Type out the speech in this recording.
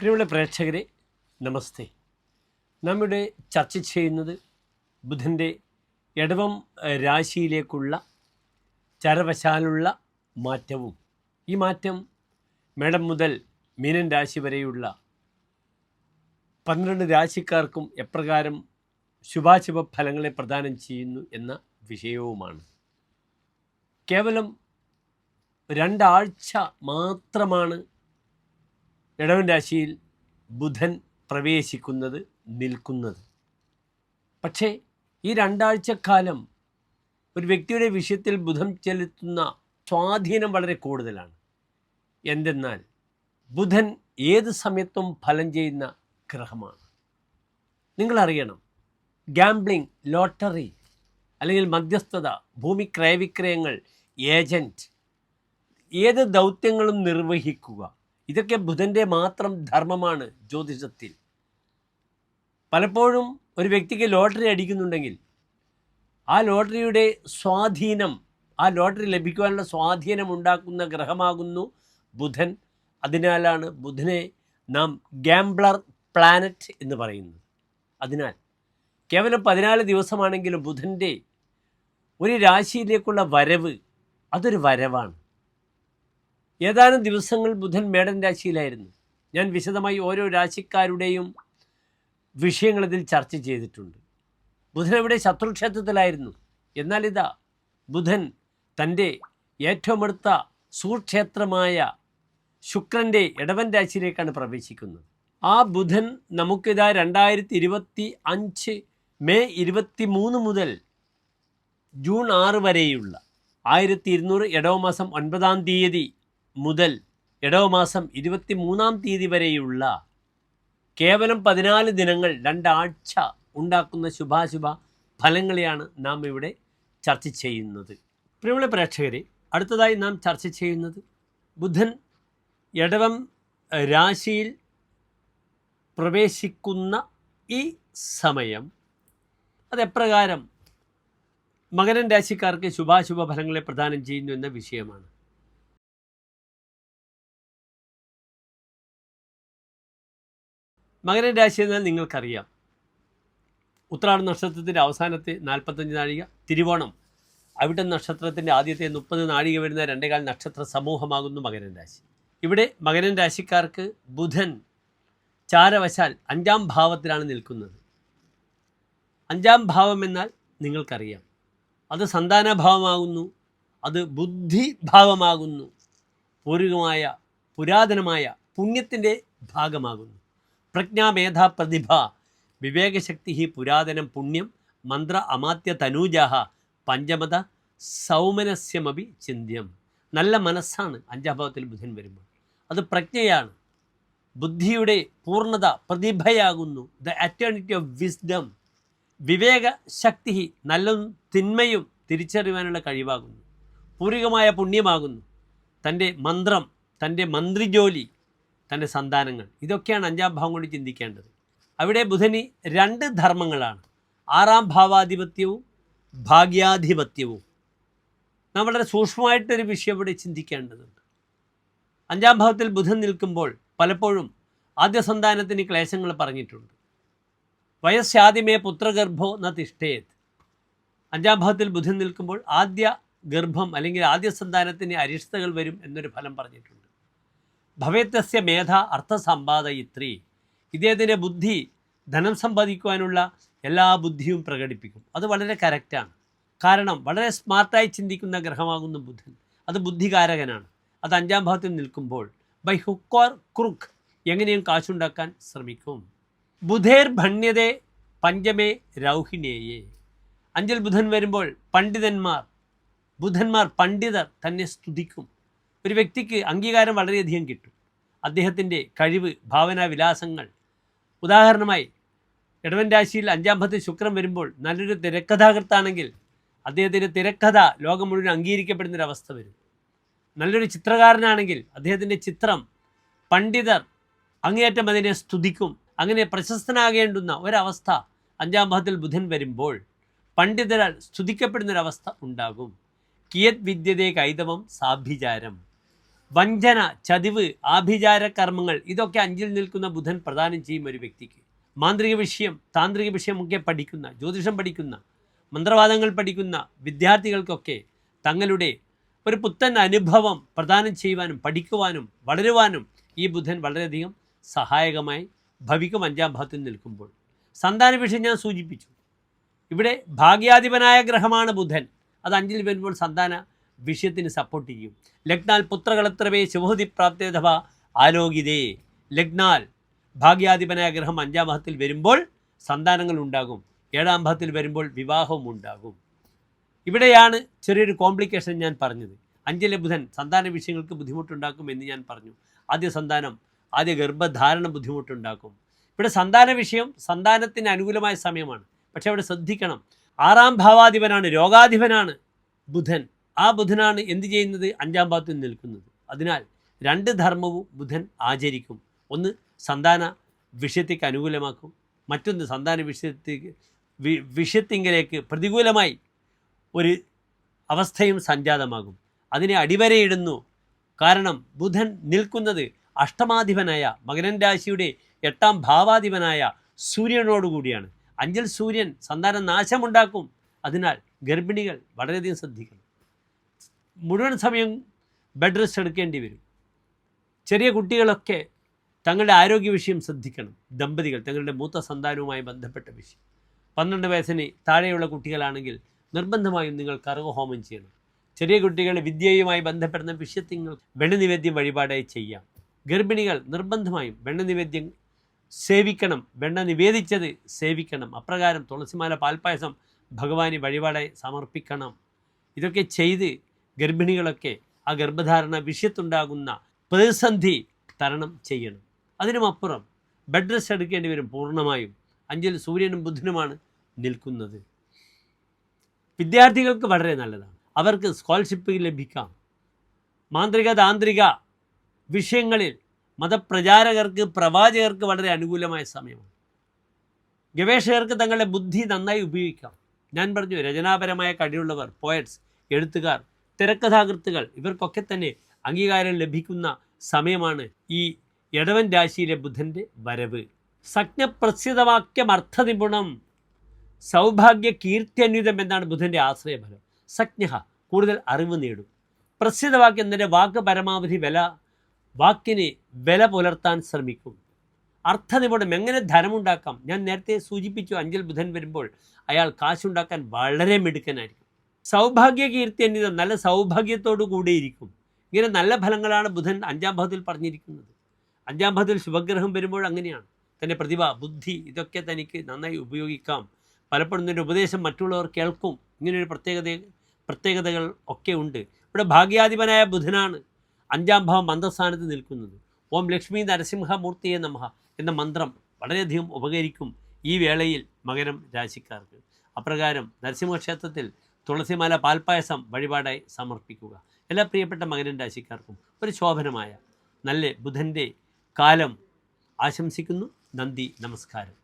പ്രിയമുള്ള പ്രേക്ഷകരെ നമസ്തേ. നമ്മുടെ ചർച്ച ചെയ്യുന്നത് ബുധന്റെ എടവം രാശിയിലേക്കുള്ള ചരവശാലുള്ള മാറ്റവും. ഈ മാറ്റം മേടം മുതൽ മീനൻ രാശി വരെയുള്ള പന്ത്രണ്ട് രാശിക്കാർക്കും എപ്രകാരം ശുഭാശുഭ ഫലങ്ങളെ പ്രദാനം ചെയ്യുന്നു എന്ന വിഷയവുമാണ്. കേവലം രണ്ടാഴ്ച മാത്രമാണ് ഇടവൻ രാശിയിൽ ബുധൻ പ്രവേശിക്കുന്നത് നിൽക്കുന്നത്. പക്ഷേ ഈ രണ്ടാഴ്ചക്കാലം ഒരു വ്യക്തിയുടെ വിഷയത്തിൽ ബുധം ചെലുത്തുന്ന സ്വാധീനം വളരെ കൂടുതലാണ്. എന്തെന്നാൽ ബുധൻ ഏത് സമയത്തും ഫലം ചെയ്യുന്ന ഗ്രഹമാണ്. നിങ്ങളറിയണം ഗാംബ്ലിംഗ് ലോട്ടറി അല്ലെങ്കിൽ മധ്യസ്ഥത ഭൂമി ക്രയവിക്രയങ്ങൾ ഏജന്റ് ഏത് ദൗത്യങ്ങളും നിർവഹിക്കുക. ഇതൊക്കെ ബുധന്റെ മാത്രം ധർമ്മമാണ് ജ്യോതിഷത്തിൽ. പലപ്പോഴും ഒരു വ്യക്തിക്ക് ലോട്ടറി അടിക്കുന്നുണ്ടെങ്കിൽ ആ ലോട്ടറിയുടെ സ്വാധീനം ആ ലോട്ടറി ലഭിക്കുവാനുള്ള സ്വാധീനം ഉണ്ടാക്കുന്ന ഗ്രഹമാകുന്നു ബുധൻ. അതിനാലാണ് ബുധനെ നാം ഗാംബ്ലർ പ്ലാനറ്റ് എന്ന് പറയുന്നത്. അതിനാൽ കേവലം പതിനാല് ദിവസമാണെങ്കിലും ബുധന്റെ ഒരു രാശിയിലേക്കുള്ള വരവ് അതൊരു വരവാണ്. ഏതാനും ദിവസങ്ങൾ ബുധൻ മേടൻ രാശിയിലായിരുന്നു. ഞാൻ വിശദമായി ഓരോ രാശിക്കാരുടെയും വിഷയങ്ങൾ ഇതിൽ ചർച്ച ചെയ്തിട്ടുണ്ട്. ബുധൻ ഇവിടെ ശത്രുക്ഷേത്രത്തിലായിരുന്നു. എന്നാൽ ഇതാ ബുധൻ തന്റെ ഏറ്റവും അടുത്ത സുക്ഷേത്രമായ ശുക്രന്റെ ഇടവൻ രാശിയിലേക്കാണ് പ്രവേശിക്കുന്നത്. ആ ബുധൻ നമുക്കിതാ രണ്ടായിരത്തി ഇരുപത്തി അഞ്ച് മെയ് ഇരുപത്തി മൂന്ന് മുതൽ ജൂൺ ആറ് വരെയുള്ള ആയിരത്തി ഇരുന്നൂറ് ഇടവമാസം ഒൻപതാം തീയതി മുതൽ ഇടവമാസം ഇരുപത്തി മൂന്നാം തീയതി വരെയുള്ള കേവലം പതിനാല് ദിനങ്ങൾ രണ്ടാഴ്ച ഉണ്ടാക്കുന്ന ശുഭാശുഭ ഫലങ്ങളെയാണ് നാം ഇവിടെ ചർച്ച ചെയ്യുന്നത്. പ്രിയമുള്ള പ്രേക്ഷകരെ അടുത്തതായി നാം ചർച്ച ചെയ്യുന്നത് ബുധൻ ഇടവം രാശിയിൽ പ്രവേശിക്കുന്ന ഈ സമയം. അതെപ്രകാരം മകരൻ രാശിക്കാർക്ക് ശുഭാശുഭ ഫലങ്ങളെ പ്രദാനം ചെയ്യുന്നു എന്ന വിഷയമാണ്. മകരൻ രാശി എന്നാൽ നിങ്ങൾക്കറിയാം. ഉത്രാട നക്ഷത്രത്തിന്റെ അവസാനത്തെ നാൽപ്പത്തഞ്ച് നാഴിക തിരുവോണം. അവിടെ നക്ഷത്രത്തിന്റെ ആദ്യത്തെ മുപ്പത് നാഴിക വരുന്ന രണ്ടേകാൽ നക്ഷത്ര സമൂഹമാകുന്നു മകരൻ രാശി. ഇവിടെ മകരൻ രാശിക്കാർക്ക് ബുധൻ ചാരവശാൽ അഞ്ചാം ഭാവത്തിലാണ് നിൽക്കുന്നത്. അഞ്ചാം ഭാവം എന്നാൽ നിങ്ങൾക്കറിയാം. അത് സന്താനഭാവമാകുന്നു അത് ബുദ്ധിഭാവമാകുന്നു പൂർവികമായ പുരാതനമായ പുണ്യത്തിന്റെ ഭാഗമാകുന്നു. പ്രജ്ഞാമേധ പ്രതിഭ വിവേകശക്തി പുരാതനം പുണ്യം. മന്ത്ര അമാത്യ തനൂജാഹ. പഞ്ചമത സൗമനസ്യമപി ചിന്ത്യം. നല്ല മനസ്സാണ് അഞ്ചാം ഭാവത്തിൽ ബുധൻ വരുമ്പോൾ. അത് പ്രജ്ഞയാണ്. ബുദ്ധിയുടെ പൂർണത പ്രതിഭയാകുന്നു. ദ അറ്റേണിറ്റി ഓഫ് വിസ്ഡം വിവേക ശക്തി നല്ലതും തിന്മയും തിരിച്ചറിയാനുള്ള കഴിവാകുന്നു. പൂരികമായ പുണ്യമാകുന്നു. തന്റെ മന്ത്രം തന്റെ മന്ത്രിജോലി തന്റെ സന്താനങ്ങൾ. ഇതൊക്കെയാണ് അഞ്ചാം ഭാവം കൊണ്ട് ചിന്തിക്കേണ്ടത്. അവിടെ ബുധന് രണ്ട് ധർമ്മങ്ങളാണ്. ആറാം ഭാവാധിപത്യവും ഭാഗ്യാധിപത്യവും. നാം വളരെ സൂക്ഷ്മമായിട്ടൊരു വിഷയം ഇവിടെ ചിന്തിക്കേണ്ടതുണ്ട്. അഞ്ചാം ഭാവത്തിൽ ബുധൻ നിൽക്കുമ്പോൾ പലപ്പോഴും ആദ്യ സന്താനത്തിന് ക്ലേശങ്ങൾ പറഞ്ഞിട്ടുണ്ട്. വയസ്സാദ്യമേ പുത്രഗർഭോ ന തിഷ്ഠേത്. അഞ്ചാം ഭാവത്തിൽ ബുധൻ നിൽക്കുമ്പോൾ ആദ്യ ഗർഭം അല്ലെങ്കിൽ ആദ്യ സന്താനത്തിന് അരിഷ്ടതകൾ വരും എന്നൊരു ഫലം പറഞ്ഞിട്ടുണ്ട്. ഭവേത്യസ്യ മേധ അർത്ഥസമ്പാദയിത്രി. ഇദ്ദേഹത്തിന്റെ ബുദ്ധി ധനം സമ്പാദിക്കുവാനുള്ള എല്ലാ ബുദ്ധിയും പ്രകടിപ്പിക്കും. അത് വളരെ കറക്റ്റാണ് കാരണം വളരെ സ്മാർട്ടായി ചിന്തിക്കുന്ന ഗ്രഹമാകുന്ന ബുദ്ധൻ അത് ബുദ്ധികാരകനാണ്. അത് അഞ്ചാം ഭാവത്തിൽ നിൽക്കുമ്പോൾ ബൈ ഹുക്ക് ഓർ ക്രുക്ക് എങ്ങനെയും കാശുണ്ടാക്കാൻ ശ്രമിക്കും. ബുധേർ ഭണ്യതേ പഞ്ചമേ രൗഹിണേയെ. അഞ്ചൽ ബുധൻ വരുമ്പോൾ പണ്ഡിതന്മാർ ബുധന്മാർ പണ്ഡിതർ തന്നെ സ്തുതിക്കും. ഒരു വ്യക്തിക്ക് അംഗീകാരം വളരെയധികം കിട്ടും. അദ്ദേഹത്തിന്റെ കഴിവ് ഭാവനാ വിലാസങ്ങൾ. ഉദാഹരണമായി ഇടവൻ രാശിയിൽ അഞ്ചാം പത്തിൽ ശുക്രൻ വരുമ്പോൾ നല്ലൊരു തിരക്കഥാകൃത്താണെങ്കിൽ അദ്ദേഹത്തിന്റെ തിരക്കഥ ലോകം മുഴുവൻ അംഗീകരിക്കപ്പെടുന്നൊരവസ്ഥ വരും. നല്ലൊരു ചിത്രകാരനാണെങ്കിൽ അദ്ദേഹത്തിന്റെ ചിത്രം പണ്ഡിതർ അങ്ങേയറ്റം അതിനെ സ്തുതിക്കും. അങ്ങനെ പ്രശസ്തനാകേണ്ടുന്ന ഒരവസ്ഥ അഞ്ചാം ഭാഗത്തിൽ ബുധൻ വരുമ്പോൾ പണ്ഡിതരാൽ സ്തുതിക്കപ്പെടുന്നൊരവസ്ഥ ഉണ്ടാകും. കിയത് വിദ്യതേ കൈതവം സാഭിചാരം. വഞ്ചന ചതിവ് ആഭിചാര കർമ്മങ്ങൾ ഇതൊക്കെ അഞ്ചിൽ നിൽക്കുന്ന ബുധൻ പ്രദാനം ചെയ്യും ഒരു വ്യക്തിക്ക്. മാന്ത്രിക വിഷയം താന്ത്രിക വിഷയമൊക്കെ പഠിക്കുന്ന ജ്യോതിഷം പഠിക്കുന്ന മന്ത്രവാദങ്ങൾ പഠിക്കുന്ന വിദ്യാർത്ഥികൾക്കൊക്കെ തങ്ങളുടെ ഒരു പുത്തൻ അനുഭവം പ്രദാനം ചെയ്യുവാനും പഠിക്കുവാനും വളരുവാനും ഈ ബുധൻ വളരെയധികം സഹായകമായി ഭവിക്കും അഞ്ചാം ഭാഗത്തിൽ നിൽക്കുമ്പോൾ. സന്താന വിഷയം ഞാൻ സൂചിപ്പിച്ചു. ഇവിടെ ഭാഗ്യാധിപനായ ഗ്രഹമാണ് ബുധൻ. അത് അഞ്ചിൽ വരുമ്പോൾ സന്താന വിഷയത്തിന് സപ്പോർട്ട് ചെയ്യും. ലഗ്നാൽ പുത്രകളത്രവേ ശുഭതി പ്രാപ്തേധവ ആലോകിതേ. ലഗ്നാൽ ഭാഗ്യാധിപനായ ഗ്രഹം അഞ്ചാം ഭാഗത്തിൽ വരുമ്പോൾ സന്താനങ്ങൾ ഉണ്ടാകും. ഏഴാം ഭാഗത്തിൽ വരുമ്പോൾ വിവാഹവും ഉണ്ടാകും. ഇവിടെയാണ് ചെറിയൊരു കോംപ്ലിക്കേഷൻ ഞാൻ പറഞ്ഞത്. അഞ്ചിലെ ബുധൻ സന്താന വിഷയങ്ങൾക്ക് ബുദ്ധിമുട്ടുണ്ടാക്കും എന്ന് ഞാൻ പറഞ്ഞു. ആദ്യ സന്താനം ആദ്യ ഗർഭധാരണ ബുദ്ധിമുട്ടുണ്ടാക്കും. ഇവിടെ സന്താന വിഷയം സന്താനത്തിന് അനുകൂലമായ സമയമാണ്. പക്ഷേ അവിടെ ശ്രദ്ധിക്കണം. ആറാം ഭാവാധിപനാണ് രോഗാധിപനാണ് ബുധൻ. ആ ബുധനാണ് എന്ത് ചെയ്യുന്നത്? അഞ്ചാം ഭാവത്തിൽ നിൽക്കുന്നത്. അതിനാൽ രണ്ട് ധർമ്മവും ബുധൻ ആചരിക്കും. ഒന്ന് സന്താന വിഷയത്തേക്ക് അനുകൂലമാക്കും. മറ്റൊന്ന് സന്താന വിഷയത്തേക്ക് വി- വിഷയത്തിങ്കിലേക്ക് പ്രതികൂലമായി ഒരു അവസ്ഥയും സംജാതമാകും. അതിനെ അടിവരയിടുന്നു. കാരണം ബുധൻ നിൽക്കുന്നത് അഷ്ടമാധിപനായ മകരൻ രാശിയുടെ എട്ടാം ഭാവാധിപനായ സൂര്യനോടുകൂടിയാണ് അഞ്ചൽ സൂര്യൻ സന്താന നാശമുണ്ടാക്കും. അതിനാൽ ഗർഭിണികൾ വളരെയധികം ശ്രദ്ധിക്കണം. മുഴുവൻ സമയം ബെഡ് റെസ്റ്റ് എടുക്കേണ്ടി വരും. ചെറിയ കുട്ടികളൊക്കെ തങ്ങളുടെ ആരോഗ്യ വിഷയം ശ്രദ്ധിക്കണം. ദമ്പതികൾ തങ്ങളുടെ മൂത്ത സന്താനവുമായി ബന്ധപ്പെട്ട വിഷയം. പന്ത്രണ്ട് വയസ്സിന് താഴെയുള്ള കുട്ടികളാണെങ്കിൽ നിർബന്ധമായും നിങ്ങൾ കറുകഹോമം ചെയ്യണം. ചെറിയ കുട്ടികളുടെ വിദ്യയുമായി ബന്ധപ്പെടുന്ന വിഷയത്തിൽ നിങ്ങൾ വെണ്ണനിവേദ്യം വഴിപാടായി ചെയ്യാം. ഗർഭിണികൾ നിർബന്ധമായും വെണ്ണനിവേദ്യം സേവിക്കണം. വെണ്ണ നിവേദിച്ചത് സേവിക്കണം. അപ്രകാരം തുളസിമാല പാൽപ്പായസം ഭഗവാന് വഴിപാടായി സമർപ്പിക്കണം. ഇതൊക്കെ ചെയ്ത് ഗർഭിണികളൊക്കെ ആ ഗർഭധാരണ വിഷയത്തുണ്ടാകുന്ന പ്രതിസന്ധി തരണം ചെയ്യണം. അതിനുമപ്പുറം ബെഡ് റെസ്റ്റ് എടുക്കേണ്ടി വരും പൂർണമായും. അഞ്ചിൽ സൂര്യനും ബുധനുമാണ് നിൽക്കുന്നത്. വിദ്യാർത്ഥികൾക്ക് വളരെ നല്ലതാണ്. അവർക്ക് സ്കോളർഷിപ്പ് ലഭിക്കാം. മാന്ത്രിക താന്ത്രിക വിഷയങ്ങളിൽ മതപ്രചാരകർക്ക് പ്രവാചകർക്ക് വളരെ അനുകൂലമായ സമയമാണ്. ഗവേഷകർക്ക് തങ്ങളുടെ ബുദ്ധി നന്നായി ഉപയോഗിക്കാം. ഞാൻ പറഞ്ഞു രചനാപരമായ കഴിവുള്ളവർ പോയറ്റ്സ് എഴുത്തുകാർ തിരക്കഥാകൃത്തുകൾ ഇവർക്കൊക്കെ തന്നെ അംഗീകാരം ലഭിക്കുന്ന സമയമാണ് ഈ ഇടവൻ രാശിയിലെ ബുധന്റെ വരവ്. സജ്ഞപ്രസിതവാക്യമർത്ഥ നിപുണം സൗഭാഗ്യ കീർത്യന്വിതം എന്നാണ് ബുധന്റെ ആശ്രയഫലം. സജ്ഞ കൂടുതൽ അറിവ് നേടും. പ്രസിദ്ധവാക്യം എന്നതിന്റെ വാക്ക് പരമാവധി വില വാക്കിനെ വില പുലർത്താൻ ശ്രമിക്കും. അർത്ഥനിപുണം എങ്ങനെ ധനമുണ്ടാക്കാം? ഞാൻ നേരത്തെ സൂചിപ്പിച്ചു അഞ്ചൽ ബുധൻ വരുമ്പോൾ അയാൾ കാശുണ്ടാക്കാൻ വളരെ മിടുക്കനായിരിക്കും. സൗഭാഗ്യ കീർത്തി അന്യത നല്ല സൗഭാഗ്യത്തോടു കൂടിയിരിക്കും. ഇങ്ങനെ നല്ല ഫലങ്ങളാണ് ബുധൻ അഞ്ചാം ഭാവത്തിൽ പറഞ്ഞിരിക്കുന്നത്. അഞ്ചാം ഭാവത്തിൽ ശുഭഗ്രഹം വരുമ്പോൾ അങ്ങനെയാണ്. തന്റെ പ്രതിഭ ബുദ്ധി ഇതൊക്കെ തനിക്ക് നന്നായി ഉപയോഗിക്കാം. പലപ്പോഴും ഇതിന്റെ ഉപദേശം മറ്റുള്ളവർ കേൾക്കും. ഇങ്ങനെയൊരു പ്രത്യേകത പ്രത്യേകതകൾ ഒക്കെ ഉണ്ട്. ഇവിടെ ഭാഗ്യാധിപനായ ബുധനാണ് അഞ്ചാം ഭാവം മന്ത്രസ്ഥാനത്ത് നിൽക്കുന്നത്. ഓം ലക്ഷ്മി നരസിംഹമൂർത്തിയെ നമഃ എന്ന മന്ത്രം വളരെയധികം ഉപകരിക്കും ഈ വേളയിൽ മകരം രാശിക്കാർക്ക്. അപ്രകാരം നരസിംഹക്ഷേത്രത്തിൽ തുളസിമാല പാൽപ്പായസം വഴിപാടായി സമർപ്പിക്കുക. എല്ലാ പ്രിയപ്പെട്ട മകരൻ രാശിക്കാർക്കും ഒരു ശോഭനമായ നല്ല ബുധന്റെ കാലം ആശംസിക്കുന്നു. നന്ദി നമസ്കാരം.